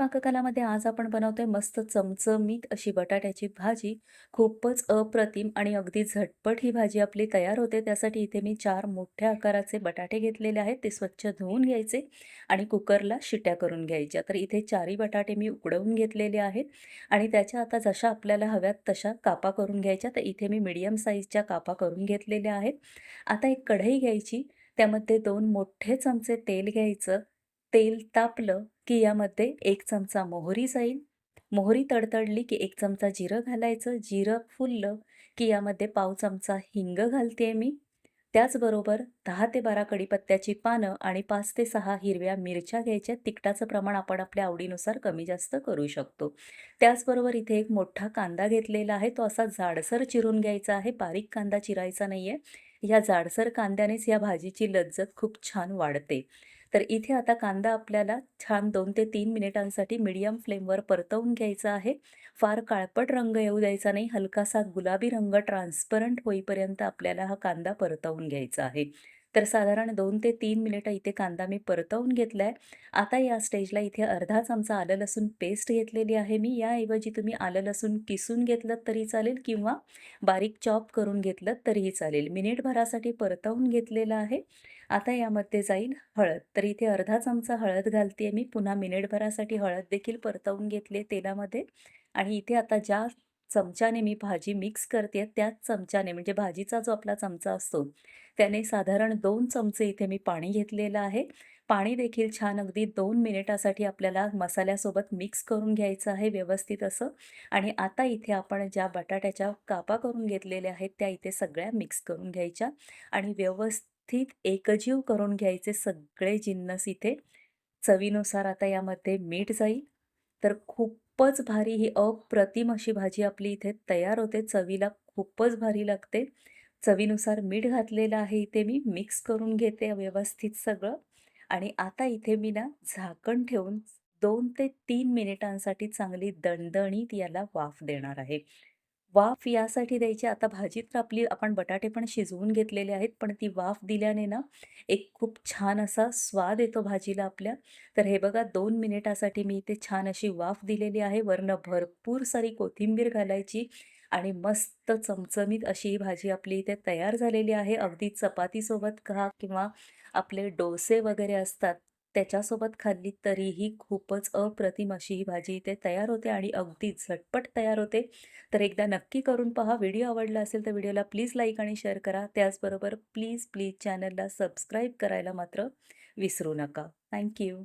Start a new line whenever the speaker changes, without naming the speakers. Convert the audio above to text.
पाककलामध्ये आज आपण बनवतोय मस्त चमचमीत अशी बटाट्याची भाजी. खूपच अप्रतिम आणि अगदी झटपट ही भाजी आपली तयार होते. त्यासाठी इथे मी चार मोठ्या आकाराचे बटाटे घेतलेले आहेत. ते स्वच्छ धुवून घ्यायचे आणि कुकरला शिट्या करून घ्यायच्या. तर इथे चारही बटाटे मी उकडवून घेतलेले आहेत आणि त्याच्या आता जशा आपल्याला हव्यात तशा कापा करून घ्यायच्या. तर इथे मी मीडियम साईजच्या कापा करून घेतलेल्या आहेत. आता एक कढई घ्यायची. त्यामध्ये दोन मोठे चमचे तेल घ्यायचं. तेल तापलं की यामध्ये एक चमचा मोहरी जाईल. मोहरी तडतडली की एक चमचा जिरं घालायचं. जिरं फुललं की यामध्ये पाव चमचा हिंग घालते मी. त्याचबरोबर दहा ते बारा कडीपत्त्याची पानं आणि पाच ते सहा हिरव्या मिरच्या घ्यायच्या. तिखटाचं प्रमाण आपण आपल्या आवडीनुसार कमी जास्त करू शकतो. त्याचबरोबर इथे एक मोठा कांदा घेतलेला आहे. तो असा जाडसर चिरून घ्यायचा आहे. बारीक कांदा चिरायचा नाही आहे या जाडसर कांद्यानेच या भाजीची लज्जत खूप छान वाढते. तर इथे आता कांदा आपल्याला छान दोन ते तीन मिनिटांसाठी मीडियम फ्लेमवर परतवून घ्यायचा आहे. फार काळपट रंग येऊ द्यायचा नाही. हलकासा गुलाबी रंग ट्रान्सपरंट होईपर्यंत आपल्याला हा कांदा परतवून घ्यायचा आहे. तर साधारण दोन ते तीन मिनिटं इथे कांदा मी परतवून घेतलाय. आता या स्टेजला इथे अर्धा चमचा आलं लसूण पेस्ट घेतलेली आहे मी. याऐवजी तुम्ही आलं लसूण किसून घेतलं तरी चालेल किंवा बारीक चॉप करून घेतलं तरीही चालेल. मिनिटभरासाठी परतवून घेतलेलं आहे. आता यामध्ये जाईल हळद. तर इथे अर्धा चमचा हळद घालते मी. पुन्हा मिनिटभरासाठी हळद देखील परतवून घेतली तेलामध्ये आणि इथे आता ज्या चमच्याने मी भाजी मिक्स करते त्याच चमच्याने म्हणजे भाजीचा जो आपला चमचा असतो त्याने साधारण दोन चमचे इथे मी पाणी घेतलेलं आहे. पाणी देखील छान अगदी दोन मिनिटासाठी आपल्याला मसाल्यासोबत मिक्स करून घ्यायचं आहे व्यवस्थित असं आणि आता इथे आपण ज्या बटाट्याच्या कापा करून घेतलेल्या आहेत त्या इथे सगळ्या मिक्स करून घ्यायच्या आणि व्यवस्थित एकजीव करून घ्यायचे सगळे जिन्नस इथे. चवीनुसार आता यामध्ये मीठ जाईल. तर खूप खूपच भारी ही अप्रतिम अशी भाजी आपली इथे तयार होते. चवीला खूपच भारी लागते. चवीनुसार मीठ घातलेलं आहे इथे मी. मिक्स करून घेते व्यवस्थित सगळं आणि आता इथे मी ना झाकण ठेवून दोन ते तीन मिनिटांसाठी चांगली दणदणीत याला वाफ देणार आहे. वाफ यासाठी द्यायची आता भाजी तर आपली आपण बटाटे पण शिजवून घेतलेले आहेत. पण ती वाफ दिल्याने ना एक खूप छान असा स्वाद येतो भाजीला आपल्या. तर हे बघा दोन मिनिटासाठी मी इथे छान अशी वाफ दिलेली आहे. वरनं भरपूर सारी कोथिंबीर घालायची आणि मस्त चमचमीत अशी ही भाजी आपली इथे तयार झालेली आहे. अगदी चपातीसोबत खा किंवा आपले डोसे वगैरे असतात त्याच्यासोबत खाल्ली तरीही खूपच अप्रतिम अशी ही भाजी इथे तयार होते आणि अगदी झटपट तयार होते. तर एकदा नक्की करून पहा. व्हिडिओ आवडला असेल तर व्हिडिओला प्लीज लाईक आणि शेअर करा. त्याचबरोबर प्लीज, प्लीज चॅनलला सबस्क्राईब करायला मात्र विसरू नका. थँक्यू